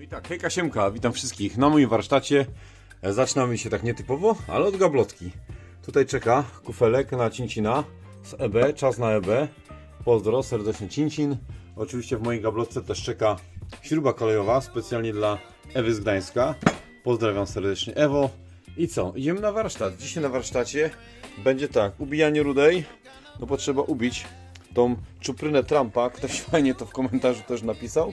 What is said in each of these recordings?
I tak, hejka Siemka, witam wszystkich na moim warsztacie. E, Zaczynamy się tak nietypowo, ale od gablotki. Tutaj czeka kufelek na Cincina z EB, czas na EB. Pozdro, serdecznie Cincin. Oczywiście w mojej gablotce też czeka śruba kolejowa, specjalnie dla Ewy z Gdańska. Pozdrawiam serdecznie Ewo. I co, idziemy na warsztat. Dzisiaj na warsztacie będzie tak, ubijanie rudej. No potrzeba ubić tą czuprynę Trumpa. Ktoś fajnie to w komentarzu też napisał.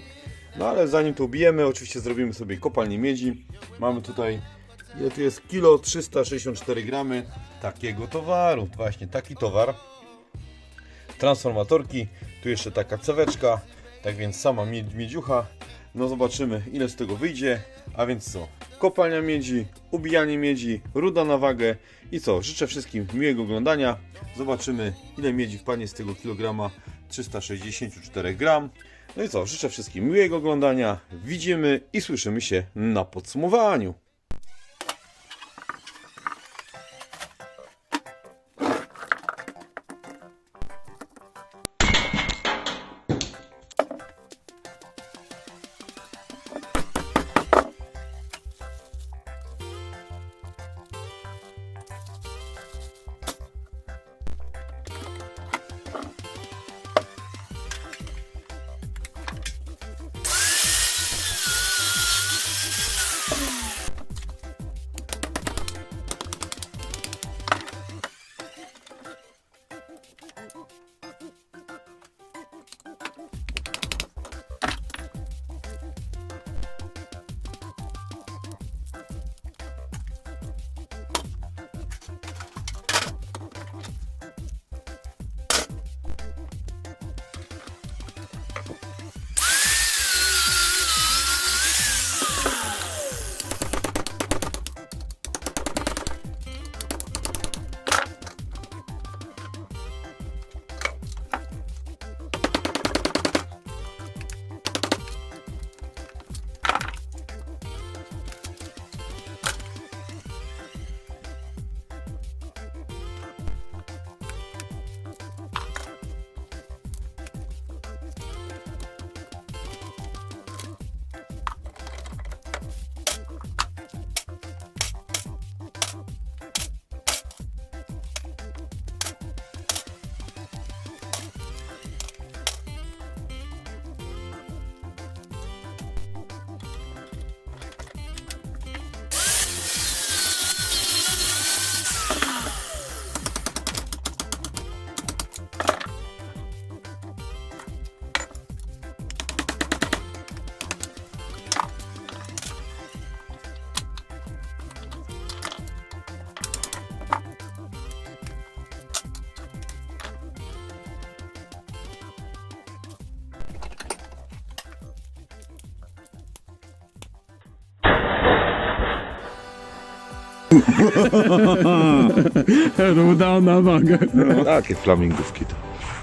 No ale zanim to ubijemy, oczywiście zrobimy sobie kopalnię miedzi. Mamy tutaj, ile tu jest? Kilo 364 gramy takiego towaru. Właśnie taki towar. Transformatorki, tu jeszcze taka ceweczka, tak więc sama miedziucha. No zobaczymy ile z tego wyjdzie. A więc co? Kopalnia miedzi, ubijanie miedzi, ruda na wagę i co? Życzę wszystkim miłego oglądania. Zobaczymy ile miedzi wpadnie z tego kilograma 364 gram. No i co? Życzę wszystkim miłego oglądania. Widzimy i słyszymy się na podsumowaniu. Ruda na wagę. Takie flamingówki to,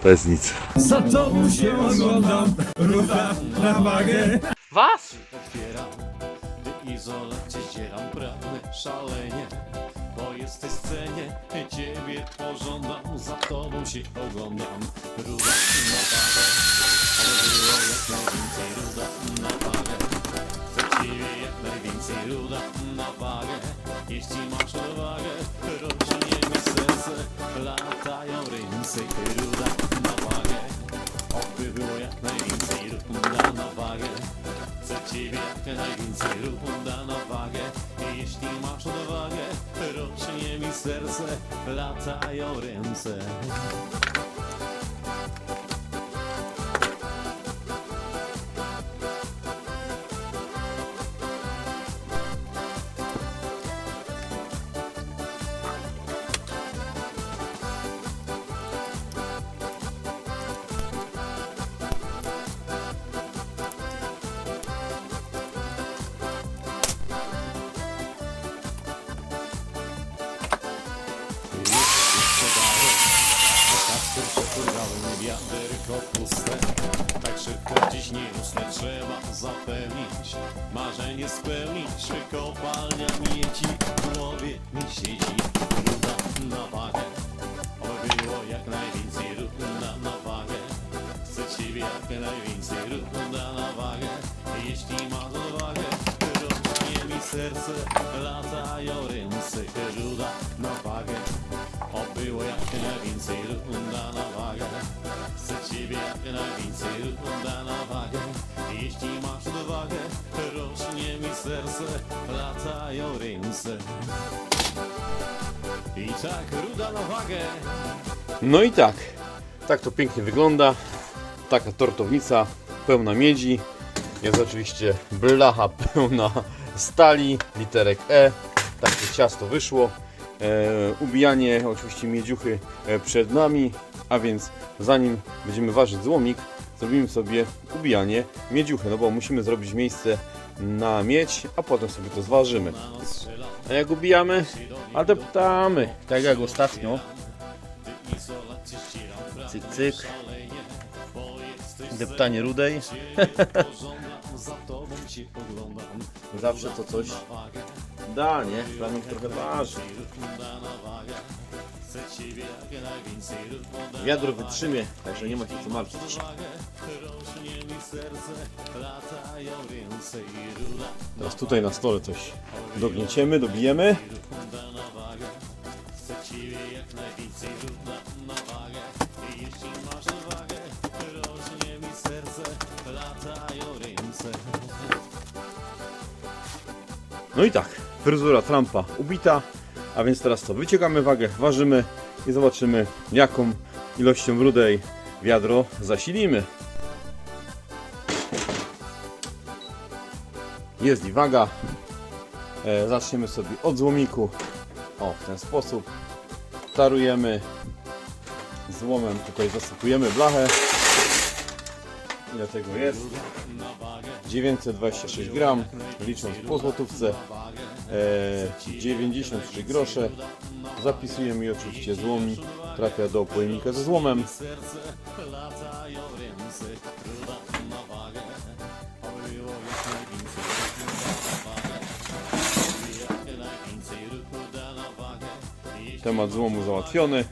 to jest nic. Za tobą się oglądam, ruda na wagę. Was? otwieram Gdy izolację zdzieram pragnę szalenie Bo jesteś w scenie, ciebie pożądam Za tobą się oglądam Ruda na wagę Ale było jak najwięcej ruda na wagę Chcę ciebie jak najwięcej ruda na wagę Jeśli masz odwagę, rośnie mi serce Latają ręce, ruda na wagę. Oby było jak najwięcej ruda na wagę. Chcę ciebie jak najwięcej runda na wagę. Jeśli masz odwagę, rośnie mi serce Latają ręce puste. Tak szybko dziś nie usnę trzeba zapewnić. Marzenie spełnić Kopalnia miedzi w głowie mi siedzi Ruda na wagę. Oby było jak najwięcej ruda na wagę. Chcę ciebie jak najwięcej ruda na wagę. Jeśli masz odwagę serce, latają Runda na wagę. Jeśli masz odwagę, rośnie mi serce, latają ręce. I tak, ruda na wagę. No i tak, tak to pięknie wygląda. Taka tortownica pełna miedzi. Jest oczywiście blacha pełna stali, literek E. Takie ciasto wyszło. E, ubijanie oczywiście miedziuchy e, przed nami, a więc zanim będziemy ważyć złomik, zrobimy sobie ubijanie miedziuchy, no bo musimy zrobić miejsce na miedź, a potem sobie to zważymy. A jak ubijamy? Adaptamy, tak jak ostatnio. Cyk, cyk. Deptanie rudej. Zawsze to coś da, nie? Flaming trochę waży. Wiadro wytrzymie, także nie ma się co martwić. Teraz tutaj na stole coś dognieciemy, dobijemy. Ciebie jak najwięcej, runda na wagę. I jeśli masz odwagę, rośnie mi serce, latają ręce. No i tak, fryzura Trumpa ubita, a więc teraz co? Wyciągamy wagę, ważymy i zobaczymy jaką ilością rudej wiadro zasilimy. Jest i waga. E, zaczniemy sobie od złomiku. O, w ten sposób. Tarujemy złomem, tutaj zasypujemy blachę. Ile tego jest? 926 gram, licząc po złotówce. E, 93 grosze. Zapisujemy i oczywiście złomi. Trafia do pojemnika ze złomem. Temat złomu załatwiony.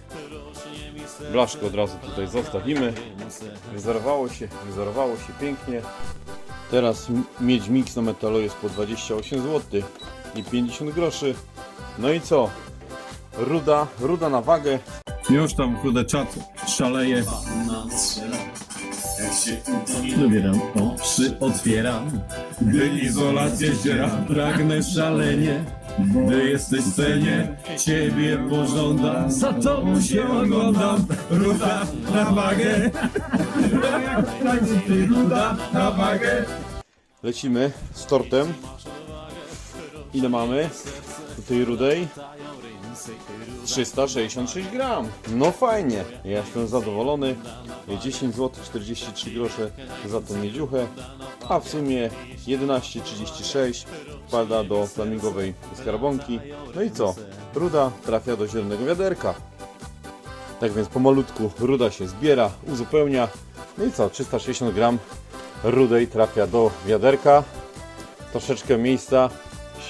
Blaszkę od razu tutaj zostawimy. ręce. Wyzerowało się, wyzerowało się pięknie. Teraz miedź mix na metalu jest po 28 zł i 50 groszy. No i co? Ruda, ruda na wagę. Już tam kurde czat szaleje. Wybieram oczy, otwieram. Gdy izolację zdzieram, pragnę szalenie. Gdy jesteś w scenie, ciebie pożądam. Za tobą się oglądam. Ruda na wagę. Ruda na wagę. Lecimy z tortem. Ile mamy? Tej rudej? 366 gram. No fajnie. Ja jestem zadowolony. 10 zł 43 grosze za tą miedziuchę. A w sumie 11,36 wpada do flamingowej skarbonki. No i co? Ruda trafia do zielonego wiaderka. Tak więc pomalutku ruda się zbiera, uzupełnia. No i co? 360 gram rudej trafia do wiaderka. Troszeczkę miejsca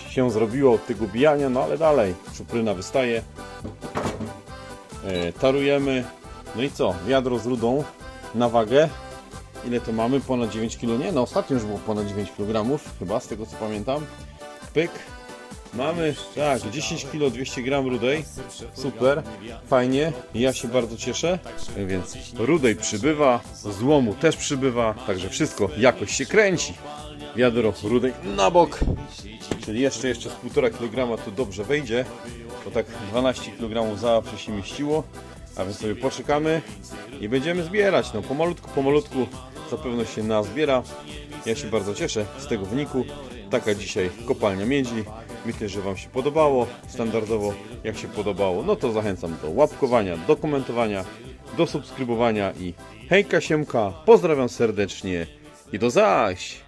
się zrobiło od tego bijania, no ale dalej czupryna wystaje. E, tarujemy. No i co? Wiadro z rudą na wagę. Ile to mamy? Ponad 9 kg? Nie, no ostatnio już było ponad 9 kg, chyba z tego co pamiętam. Pyk. Mamy, tak, 10 kg 200 g rudej. Super, fajnie, ja się bardzo cieszę. Więc rudej przybywa, złomu też przybywa, także wszystko jakoś się kręci. Wiadro rudej na bok, czyli jeszcze, jeszcze z 1,5 kg to dobrze wejdzie, bo tak 12 kg zawsze się mieściło. A więc sobie poczekamy i będziemy zbierać. No pomalutku, pomalutku zapewne się nazbiera. Ja się bardzo cieszę z tego wyniku. Taka dzisiaj kopalnia miedzi. Myślę, że Wam się podobało. Standardowo jak się podobało, no to zachęcam do łapkowania, do komentowania, do subskrybowania i hejka siemka, pozdrawiam serdecznie i do zaś!